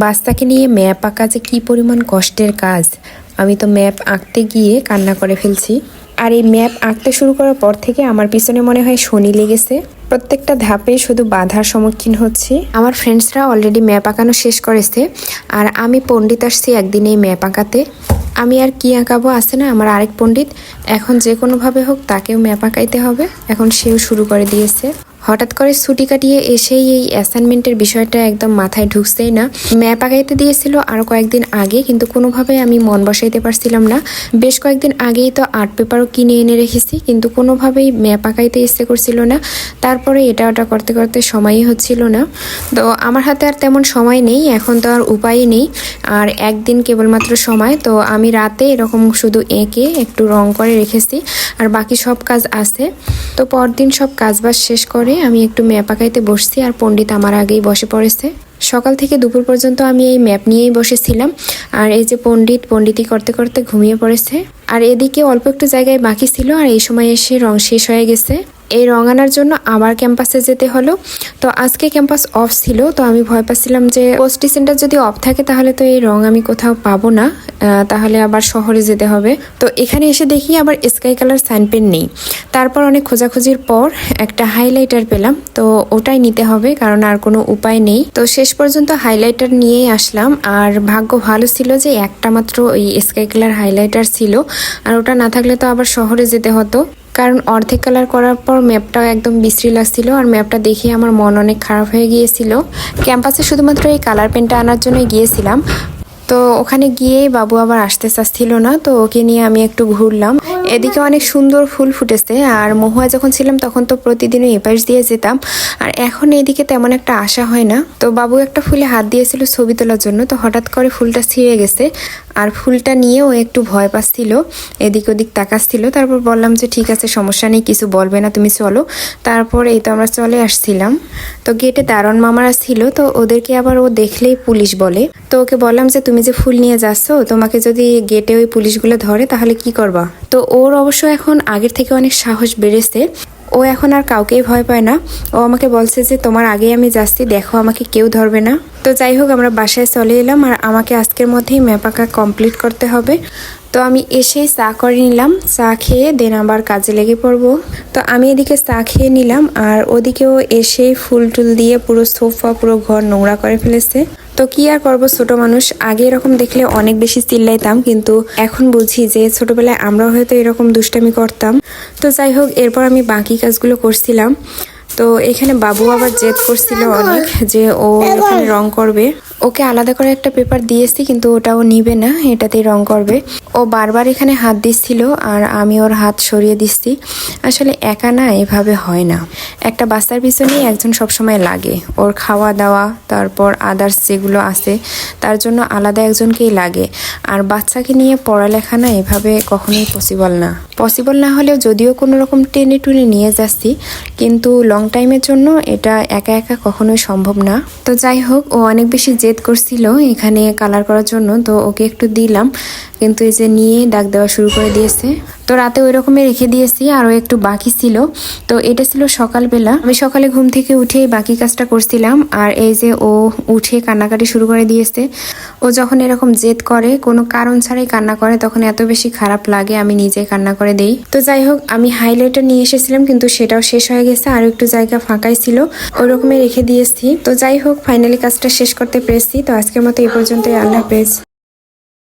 বাচ্চাকে নিয়ে ম্যাপ আঁকা যে কী পরিমাণ কষ্টের কাজ, আমি তো ম্যাপ আঁকতে গিয়ে কান্না করে ফেলছি। আর এই ম্যাপ আঁকতে শুরু করার পর থেকে আমার পিছনে মনে হয় শনি লেগেছে। প্রত্যেকটা ধাপে শুধু বাধার সম্মুখীন হচ্ছি। আমার ফ্রেন্ডসরা অলরেডি ম্যাপ আঁকানো শেষ করেছে, আর আমি পণ্ডিত আসছি একদিন এই ম্যাপ আঁকাতে। আমি আর কি আঁকাবো আছে না আমার আরেক পণ্ডিত। এখন যে কোনোভাবে হোক তাকেও ম্যাপ আঁকাইতে হবে। এখন সেও শুরু করে দিয়েছে। হঠাৎ করে ছুটি কাটিয়ে এসেই এই অ্যাসাইনমেন্টের বিষয়টা একদম মাথায় ঢুকছেই না। ম্যাপ আগাইতে দিয়েছিল আরও কয়েকদিন আগে, কিন্তু কোনোভাবে আমি মন বসাইতে পারছিলাম না। বেশ কয়েকদিন আগেই তো আর্ট পেপারও কিনে এনে রেখেছি, কিন্তু কোনোভাবেই ম্যাপ আঁকাইতে ইচ্ছে করছিল না। তারপরে এটা ওটা করতে করতে সময়ই হচ্ছিল না। তো আমার হাতে আর তেমন সময় নেই, এখন তো আর উপায়ই নেই। আর একদিন কেবলমাত্র সময়, তো আমি রাতে এরকম শুধু এঁকে একটু রং করে রেখেছি। আর বাকি সব কাজ আছে। তো পরদিন সব কাজবাজ শেষ করে আমি একটু ম্যাপ আঁকাইতে বসছি আর পণ্ডিত আমার আগেই বসে পড়েছে। সকাল থেকে দুপুর পর্যন্ত আমি এই ম্যাপ নিয়েই বসেছিলাম। আর এই যে পণ্ডিত পণ্ডিতই করতে করতে ঘুমিয়ে পড়েছে। আর এদিকে অল্প একটু জায়গায় বাকি ছিল আর এই সময় এসে রং শেষ হয়ে গেছে। এই রং আনার জন্য আবার ক্যাম্পাসে যেতে হলো। তো আজকে ক্যাম্পাস অফ ছিল, তো আমি ভয় পাচ্ছিলাম যে পোস্টি সেন্টার যদি অফ থাকে তাহলে তো এই রং আমি কোথাও পাবো না তাহলে আবার শহরে যেতে হবে। তো এখানে এসে দেখি আবার স্কাই কালার সাইন পেন নেই। তারপর অনেক খোঁজাখুঁজির পর একটা হাইলাইটার পেলাম, তো ওটাই নিতে হবে কারণ আর কোনো উপায় নেই। তো শেষ পর্যন্ত হাইলাইটার নিয়েই আসলাম, আর ভাগ্য ভালো ছিল যে একটা মাত্র ওই স্কাই কালার হাইলাইটার ছিল, আর ওটা না থাকলে তো আবার শহরে যেতে হতো। কারণ অর্ধেক কালার করার পর ম্যাপটাও একদম বিশ্রী লাগছিল আর ম্যাপটা দেখে আমার মন অনেক খারাপ হয়ে গিয়েছিল। ক্যাম্পাসে শুধুমাত্র এই কালার পেনটা আনার জন্য গিয়েছিলাম। তো ওখানে গিয়ে বাবু আবার আসতে চাচ্ছিল না, তো ওকে নিয়ে আমি একটু ঘুরলাম। এদিকে অনেক সুন্দর ফুল ফুটেছে, আর মহুয়া যখন ছিলাম তখন তো প্রতিদিনই এপাশ দিয়ে যেতাম, আর এখন এদিকে তেমন একটা আশা হয় না। তো বাবু একটা ফুলে হাত দিয়েছিল ছবি তোলার জন্য, তো হঠাৎ করে ফুলটা ছিঁড়ে গেছে, আর ফুলটা নিয়েও একটু ভয় পাচ্ছিল, এদিক ওদিক তাকাচ্ছিল, তারপর বললাম যে ঠিক আছে, সমস্যা নেই, কিছু বলবে না, তুমি চলো। তারপর এই তো আমরা চলে আসছিলাম। তো গেটে দারণ মামারা ছিল, তো ওদেরকে আবার ও দেখলেই পুলিশ বলে। তো ওকে বললাম যে, তুমি যে ফুল নিয়ে যাচ্ছ, তোমাকে যদি গেটে ওই পুলিশগুলো ধরে, তাহলে কি করবা? তো ওর অবশ্য এখন আগের থেকে অনেক সাহস বেড়েছে। ও এখন আর কাউকেই ভয় পায় না। ও আমাকে বলছে যে, তোমার আগেই আমি যাচ্ছি, দেখো আমাকে কেউ ধরবে না। তো যাই হোক, আমরা বাসায় চলে এলাম আর আমাকে আজকের মধ্যেই ম্যাপ আঁকা কমপ্লিট করতে হবে। তো আমি এসেই চা করে নিলাম, চা খেয়ে দেন আবার কাজে লেগে পড়ব। তো আমি এদিকে চা খেয়ে নিলাম আর ওদিকেও এসেই ফুল টুল দিয়ে পুরো সোফা, পুরো ঘর নোংরা করে ফেলেছে। তো কি আর করব? ছোট মানুষ। আগে এরকম দেখলে অনেক বেশি চিল্লাইতাম কিন্তু এখন বুঝি যে ছোটবেলায় আমরা হয়তো এরকম দুষ্টামি করতাম। তো যাই হোক এরপর আমি বাকি কাজগুলো করছিলাম। তো এখানে বাবু আবার জেদ করছিল অনেক যে ও এখানে রং করবে। ওকে আলাদা করে একটা পেপার দিয়েছি, কিন্তু ওটাও নিবে না, এটাতেই রং করবে। ও বারবার এখানে হাত দিচ্ছিল, আর আমি ওর হাত সরিয়ে দিচ্ছি। আসলে একা না, এভাবে হয় না। একটা বাচ্চার পিছনেই একজন সবসময় লাগে। ওর খাওয়া দাওয়া, তারপর আদার্স যেগুলো আছে, তার জন্য আলাদা একজনকেই লাগে। আর বাচ্চাকে নিয়ে পড়ালেখা না, এভাবে কখনোই পসিবল না। পসিবল না হলেও যদিও কোনো রকম টেনে টুনে নিয়ে যাচ্ছি, কিন্তু লং টাইমের জন্য এটা একা একা কখনোই সম্ভব না। তো যাই হোক, ও অনেক বেশি করছিল এখানে কালার করার জন্য তো ওকে একটু দিলাম। কিন্তু এই যে নিয়ে ডাক দেওয়া শুরু করে দিয়েছে। তো রাতে ওই রকমই রেখে দিয়েছি, আরও একটু বাকি ছিল। তো এটা ছিল সকালবেলা। আমি সকালে ঘুম থেকে উঠে বাকি কাজটা করছিলাম, আর এই যে ও উঠে কান্নাকাটি শুরু করে দিয়েছে। ও যখন এরকম জেদ করে, কোনো কারণ ছাড়াই কান্না করে, তখন এত বেশি খারাপ লাগে, আমি নিজে কান্না করে দেই। তো যাই হোক, আমি হাইলাইটার নিয়ে এসেছিলাম, কিন্তু সেটাও শেষ হয়ে গেছে আর একটু জায়গা ফাঁকাই ছিল। ওই রকমই রেখে দিয়েছি। তো যাই হোক, ফাইনালি কাজটা শেষ করতে পেরেছি। তো আজকের মতো এই পর্যন্তই, আল্লাহ হাফেজ।